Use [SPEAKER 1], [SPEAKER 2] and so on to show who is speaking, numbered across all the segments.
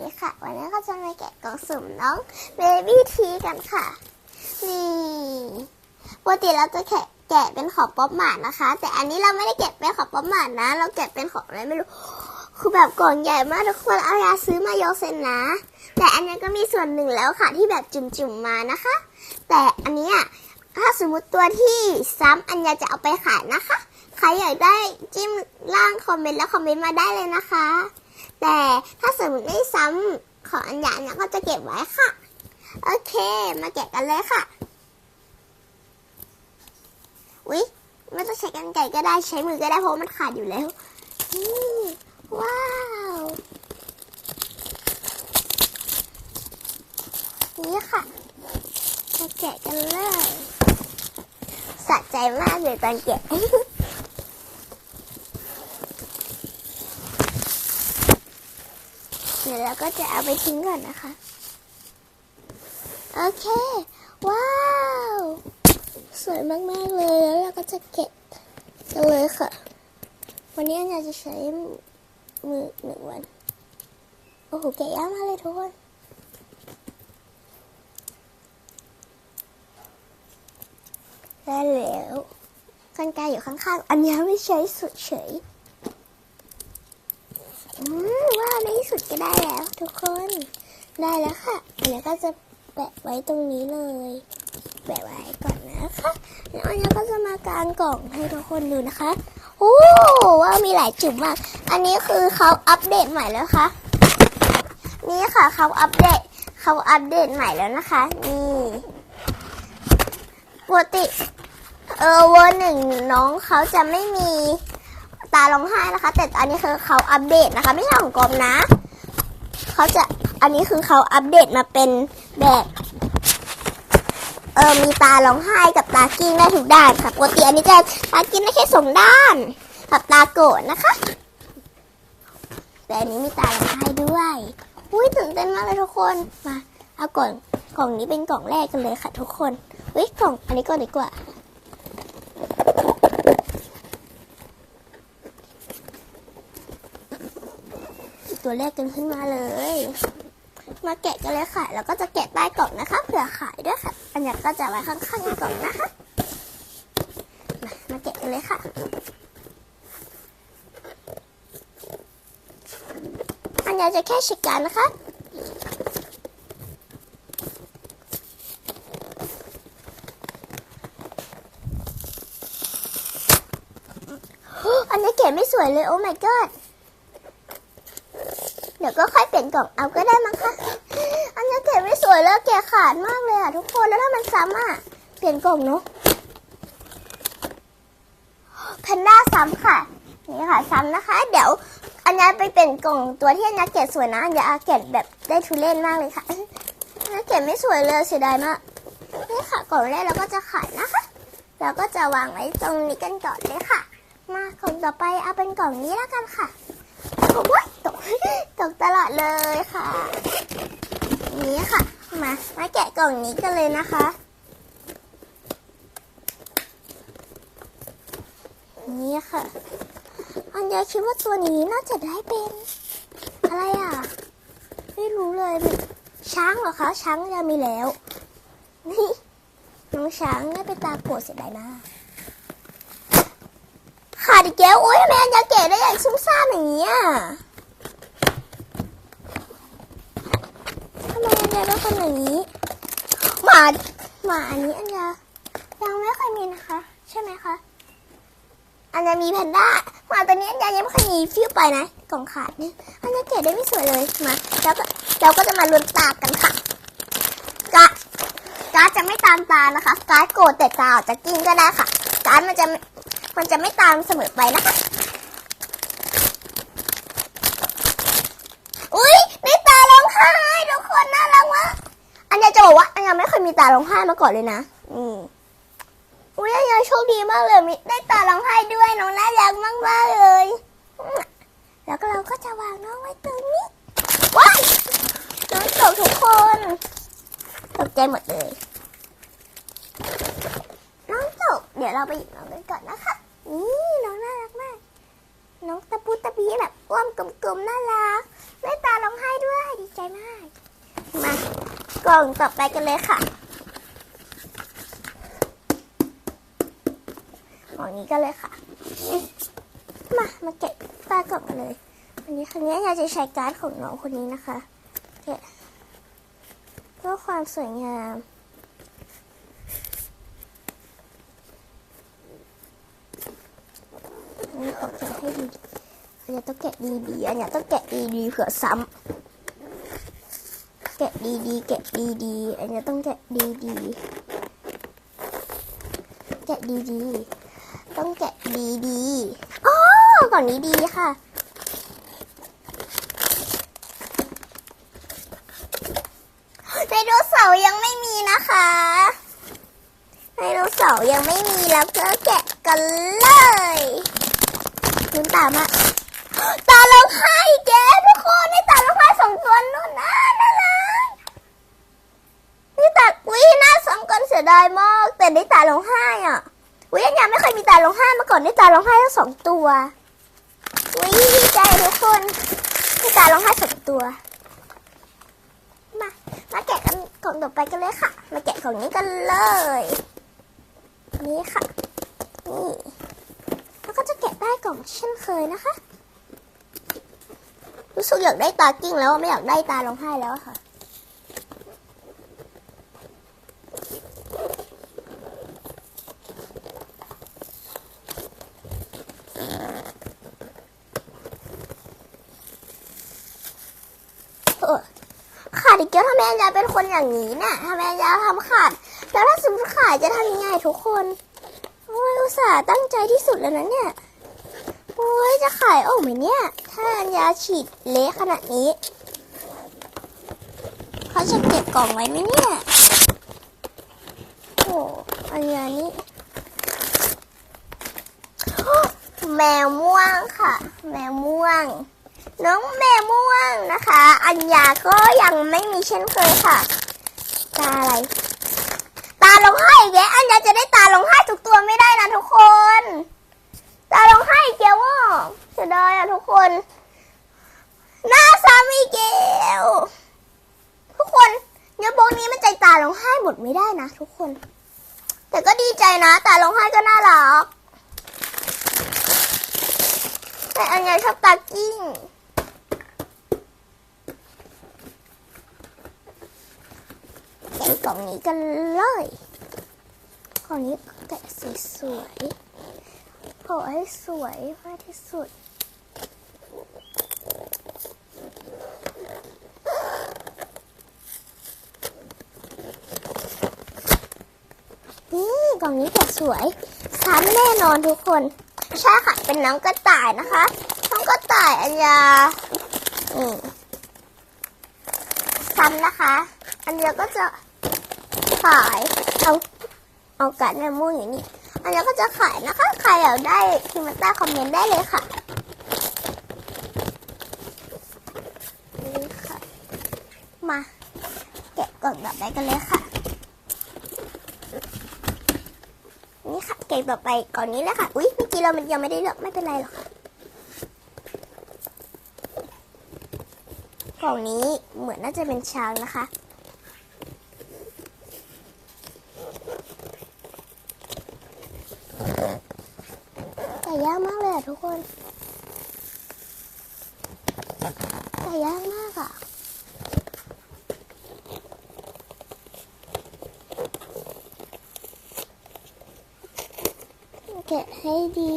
[SPEAKER 1] ดีค่ะ วันนี้ก็จะมาแกะกล่องสุ่มน้องเบบี้ทีกันค่ะ นี่ปกติเราจะแกะแกะเป็นของป๊อปหมาดนะคะ แต่อันนี้เราไม่ได้แกะเป็นของป๊อปหมาดนะ เราแกะเป็นของอะไรไม่รู้ คือแบบกล่องใหญ่มากทุกคนเอายาซื้อมาโยเซนนะ แต่อันนี้ก็มีส่วนหนึ่งแล้วค่ะที่แบบจุ่มๆมานะคะ แต่อันนี้ถ้าสมมติตัวที่ซ้ำอันยาจะเอาไปขายนะคะ ใครอยากได้จิ้มล่างคอมเมนต์แล้วคอมเมนต์มาได้เลยนะคะ แต่ถ้าสมมติไม่ซ้ำของอันยาเนี่ยก็จะเก็บไว้ค่ะ โอเค มาแกะกันเลยค่ะอุ๊ยไม่ต้องใช้กันไก่ก็ได้ใช้มือก็ได้เพราะมันขาดอยู่แล้วนี่ว้าวนี่ค่ะมาแกะกันเลยสะใจมากเลยตอนแกะ เดี๋ยวเราก็จะเอาไปทิ้งก่อนนะคะ โอเค ว้าว สวยมาก ๆ เลย แล้วเราก็จะเก็บกันเลยค่ะ วันนี้อันอยาจะใช้มือหนึ่งวัน โอ้โหแกะยากมากเลยทุกคนได้แล้วกันไกอยู่ข้างๆ อันนี้ไม่ใช้สุดเฉย ว้าวในที่สุดก็ได้แล้ว ทุกคนได้แล้วค่ะอันนี้ก็จะแปะไว้ตรงนี้เลยแปะไว้ก่อนนะคะแล้วอันนี้ก็จะมากางกล่องให้ทุกคนดูนะคะโอ้ว้ามีหลายจุ่มมาก อันนี้คือเขาอัปเดตใหม่แล้วค่ะ นี่ค่ะเขาอัปเดตเขาอัปเดตใหม่แล้วนะคะ นี่ปกติเออเวอร์หนึ่งน้องเขาจะไม่มี ตาร้องไห้นะคะ แต่อันนี้คือเขาอัปเดตนะคะ ไม่ใช่ของกรมนะเขาจะอันนี้คือเขาอัปเดตมาเป็นแบบเออมีตาร้องไห้กับตากิ้งได้ทุกด้านค่ะปกติอันนี้จะตากิ้งได้แค่สองด้านกับตาโกรธนะคะแต่อันนี้มีตาร้องไห้ด้วยอุ้ยตื่นเต้นมากเลยทุกคนมาเอากล่องกล่องนี้เป็นกล่องแรกกันเลยค่ะทุกคนอุ้ยกล่องอันนี้ก่อนดีกว่า ตัวแรกกันขึ้นมาเลย มาแกะกันเลยค่ะ แล้วก็จะแกะใต้กล่องนะคะเผื่อขายด้วยค่ะ อันนี้ก็จะไว้ข้างๆกล่องนะคะมามาแกะกันเลยค่ะอันนี้จะแค่เช็คกันนะคะอันนี้เก็บไม่สวยเลย โอ้ my god ดี๋ยวก็ค่อยเปลี่ยนกล่องเอาก็ได้มั้งคะอันนี้เก็บไม่สวยแล้วแกขาดมากเลยอะทุกคนแล้วถ้ามันซ้ำอะเปลี่ยนกล่องเนาะแพนด้าซ้ำค่ะนี่ค่ะซ้ำนะคะ เดี๋ยวอันนี้ไปเปลี่ยนกล่องตัวที่อันนี้เก็บสวยนะอันนี้เก็บแบบได้ทุเล่นมากเลยค่ะอันนี้เก็บไม่สวยเลยเสียดายมากนี่ค่ะกล่องแรกเราก็จะขายนะคะเราก็จะวางไว้ตรงนี้กันก่อนเลยค่ะ มากล่องต่อไปเอาเป็นกล่องนี้แล้วกันค่ะโอ้ย กตลอดเลยค่ะนี้ค่ะ มา มาแกะกล่องนี้กันเลยนะคะ นี่ค่ะ อันยาคิดว่าตัวนี้น่าจะได้เป็น อะไรอะ ไม่รู้เลย ช้างเหรอคะ ช้างจะมีแล้ว นี่น้องช้างได้เป็นตาโกรธเสียดายมากขาดอีกแล้วโอ๊ยทำไมอันยาแก่ได้อย่างซุ่มซ่ามอย่างนี้อะ ทำไมอันยาเป็นคนอย่างนี้หมาหมาอันนี้อันยายังไม่เคยมีนะคะ ใช่ไหมคะอันยามีแพนด้าหมาตัวนี้อันยายังไม่เคยมีฟิวไปนะกล่องขาดเนี่ยอันยาแก่ได้ไม่สวยเลยมาแล้วก็เราก็จะมาลุ้นตากันค่ะกะการ์ดจะไม่ตามตานะคะ การ์ดโกรธแต่ตาออกจะกิ้งก็ได้ค่ะ การ์ดมันจะมันจะไม่ตามเสมอไปนะคะ อุ้ยได้ตาร้องไห้ทุกคนน่ารักมากอันยาจะบอกว่าอันยาไมีตาร้องไห้มาก่อนเลยนะอืมอุ้ยอันยโชคดีมากเลยมีได้ตาร้องไห้ด้วยน้องน่ารักมากมากๆเลย แล้วก็เราก็จะวางน้องไว้ตรงนี้ว้ายน้องตกทุกคนตกใจหมดเลย น้องตกเดี๋ยวเราไปหยิบน้องกันก่อนนะคะนี่น้องน่ารักมาก น้องตะปูตะปีแบบอ้วมกลมๆน่ารักได้ตาร้องไห้ด้วยดีใจมาก มากล่องต่อไปกันเลยค่ะกล่อง นี้กันเลยค่ะ มา มาแกะต้กล่องกันเลยอันนี้ครั้งนี้อยากจะใช้การ์ดของน้องคนนี้นะคะแกะเพื่อความสวยงามอันนี้ขอแกะให้ดีอันนี้ต้องแกะดีๆอันนี้ต้องแกะดีๆเผื่อซ้ำแกะดีๆแกะดีๆอันนี้ต้องแกะดีๆแกะดีๆต้อง แกะดีๆอ๋อกล่องนี้ดีค่ะไดโนเสาร์ยังไม่มีนะคะไดโนเสาร์ยังไม่มีแล้วก็แกะกันเลยคุณตามอะตาร้องไห้แกทุกคนนี่ตาร้องไห้สองตัวนู่นนะน่ารักนี่ตาอุ้ยหน้าซ้ำกันเสียดายมาก แต่ได้ตาร้องไห้อะ อุ้ยอันยังไม่เคยมีตาร้องห้ามาก่อนได้ตาร้องห้าทั้งสองตัวอุ้ยดีใจทุกคนได้ตาร้องห้าสองตัว มา มาแกะกันกล่องต่อไปกันเลยค่ะ มาแกะของนี้กันเลย นี่ค่ะ นี่แล้วก็จะแกะได้กล่องเช่นเคยนะคะ รู้สึกอยากได้ตากิ้งแล้วไม่อยากได้ตาร้องห้าแล้วค่ะ เออ ขาดอีก แล้วทำไมอัญญาเป็นคนอย่างนี้เนี่ยทำไมอัญญาทำขาด แล้วถ้าสมมติขาดจะทำยังไงทุกคนโอ้ยอุตส่าห์ตั้งใจที่สุดแล้วนะเนี่ยโอ้ยจะขายออกไหมเนี่ย ถ้าอัญญาฉีดเละขนาดนี้เขาจะเก็บกล่องไว้ไหมเนี่ยโอ้อัญญานี่แมวม่วงค่ะ แมวม่วง น้องแมม่วงนะคะ อัญญาก็ยังไม่มีเช่นเคยค่ะ ตาอะไร ตาลงไห้อีกอัญญาจะได้ตาลงไห้ทุกตัวไม่ได้นะทุกคน ตาลงไห้อีกแล้วว่าเสียดายอะทุกคน หน้าซ้ำอีกล้วทุกคนเนื้อโบกนี้มันใจตาลงไห้หมดไม่ได้นะทุกคน แต่ก็ดีใจนะ ตาลงไห้ก็น่ารักแต่อันยาชอบตากิ้ง กะกล่องนี้กันเลยกล่องนี้แกะสวยๆขอให้สวยมากที่สุดนี่กล่องนี้แกะสวยซ้ำแน่นอนทุกคนใช่ค่ะเป็นน้องกระต่ายนะคะน้องกระต่ายอัญญานี่ซ้ำนะคะ อัญญาก็จะ ขายเอาเอากัดแมม่วงอย่างนี้อัญญาก็จะขายนะคะ ใครอยากได้พิมพ์มาใต้คอมเมนต์ได้เลยค่ะนี่ค่ะ มาแกะกล่องแบบไปกันเลยค่ะ นี่ค่ะเก่งต่อไปก่อนนี้เลยค่ะ อุ๊ยเมื่อกี้เรามันยังไม่ได้เลือกไม่เป็นไรหรอกกล่องนี้เหมือนน่าจะเป็นช้างนะคะ แต่ยาก มากเลยอะทุกคนแต่ยากมากอะแกะให้ดี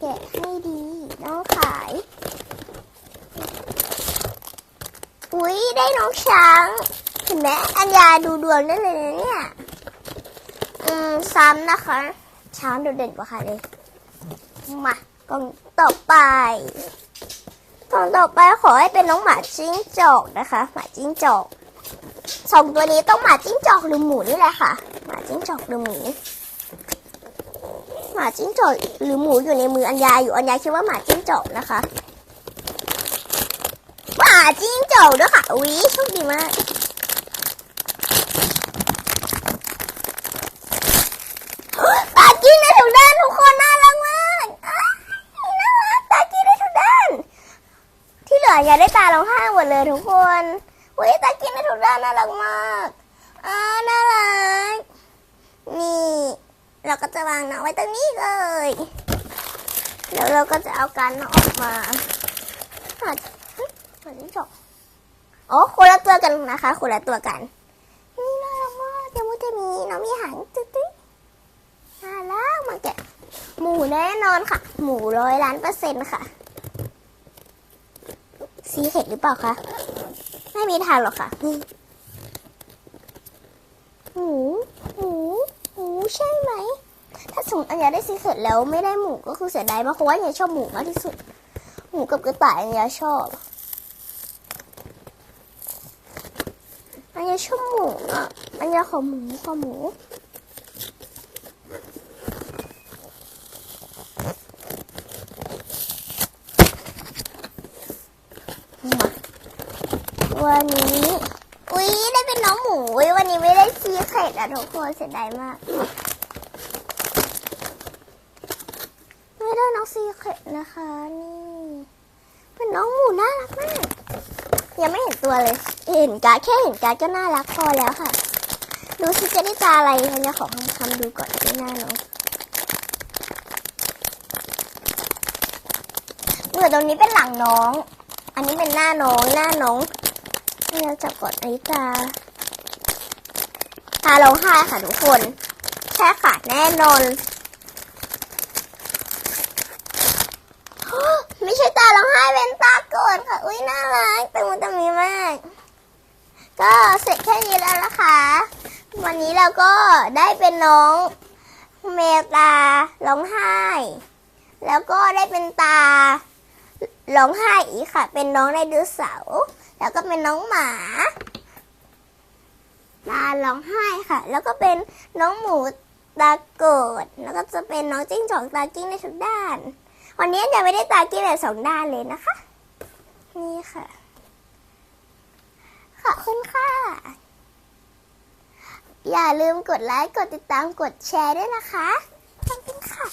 [SPEAKER 1] แกะให้ดีน้องขาย อุ๊ย ได้น้องช้างเห็นไหมอัญญาดูดวงได้เลยนะเนี่ย อืม ซ้ำนะคะ ช้างโดดเด่นกว่าใครเลย มากล่องต่อไปกล่องต่อไปขอให้เป็นน้องหมาจิ้งจอกนะคะ หมาจิ้งจอกสองตัวนี้ต้องหมาจิ้งจอกหรือหมูนี่แหละค่ะ หมาจิ้งจอกหรือหมูหมาจิ้งจอกหรือหมูอยู่ในมืออัญญาอยู่อัญญาคิดว่าหมาจิ้งจอกนะคะหมาจิ้งจอกด้วยค่ะอุ้ยโชคดีมาก ตากิ้งได้ทุกด้านทุกคนน่ารักมากอ้าย น่ากได้ทุกด้าลออย่าได้ตาร้องไห้หมดเลยทุกคนอุ้ยตากินในทุกด้านน่ารักมากอ่าน่ารัก นี่ เราก็จะวางน้องไว้ตรงนี้เลย แล้วเราก็จะเอาการน้องออกมาอาจจะเฮ้ยอาจะจบอ๋อคนละตัวกันนะคะ คนละตัวกัน นี่น่ารักมากเดี๋ยวมันจะมีน้องมีหางตึ๊ดน่ารักมาแกะ หมูแน่นอนค่ะ หมูร้อยล้านเปอร์เซ็นต์ค่ะ ซีเข็ดหรือเปล่าคะ ไม่มีทางหรอกค่ะหมูหมูหมูใช่ไหม ถ้าสมมติอันยาได้ซีเข็ดแล้วไม่ได้หมูก็คือเสียดายมากเพราะว่าอันยาชอบหมูมากที่สุด หมูกับกระต่ายอันยาชอบอันยาชอบหมูอะอันยาขอหมูขอหมู วันนี้ อุ๊ย ได้เป็นน้องหมูอุ๊ยวันนี้ ไม่ได้ซีเค็ดอะทุกคนเสียดายมาก ไม่ได้น้องซีเค็ดนะคะ นี่ เป็นน้องหมูน่ารักมาก ยังไม่เห็นตัวเลย เห็นการแค่เห็นการก็น่ารักพอแล้วค่ะ ดูสิจะได้ตาอะไรทันจะขอคำคำดูก่อนที่หน้าน้องเหมือนตรงนี้เป็นหลังน้อง อันนี้เป็นหน้าน้อง หน้าน้องเราจับกดอันนี้ตา ตาร้องไห้ค่ะทุกคนใช่ค่ะแน่นอน ไม่ใช่ตาร้องไห้เป็นตาโกรธค่ะ อุ้ยน่ารักแต่มันตะมีมาก ก็เสร็จแค่นี้แล้วนะคะ วันนี้เราก็ได้เป็นน้องเมตาร้องไห้ แล้วก็ได้เป็นตาร้องไห้อีกค่ะ เป็นน้องไดโนเสาร์แล้วก็เป็นน้องหมา ตาร้องไห้ค่ะ แล้วก็เป็นน้องหมูตาโกรธแล้วก็จะเป็นน้องจิ้งจอกตากิ้งในทุกด้าน วันนี้จะไม่ได้ตากิ้งแบบสองด้านเลยนะคะ นี่ค่ะ ขอบคุณค่ะ อย่าลืมกดไลค์ กดติดตาม กดแชร์ด้วยนะคะ ขอบคุณค่ะ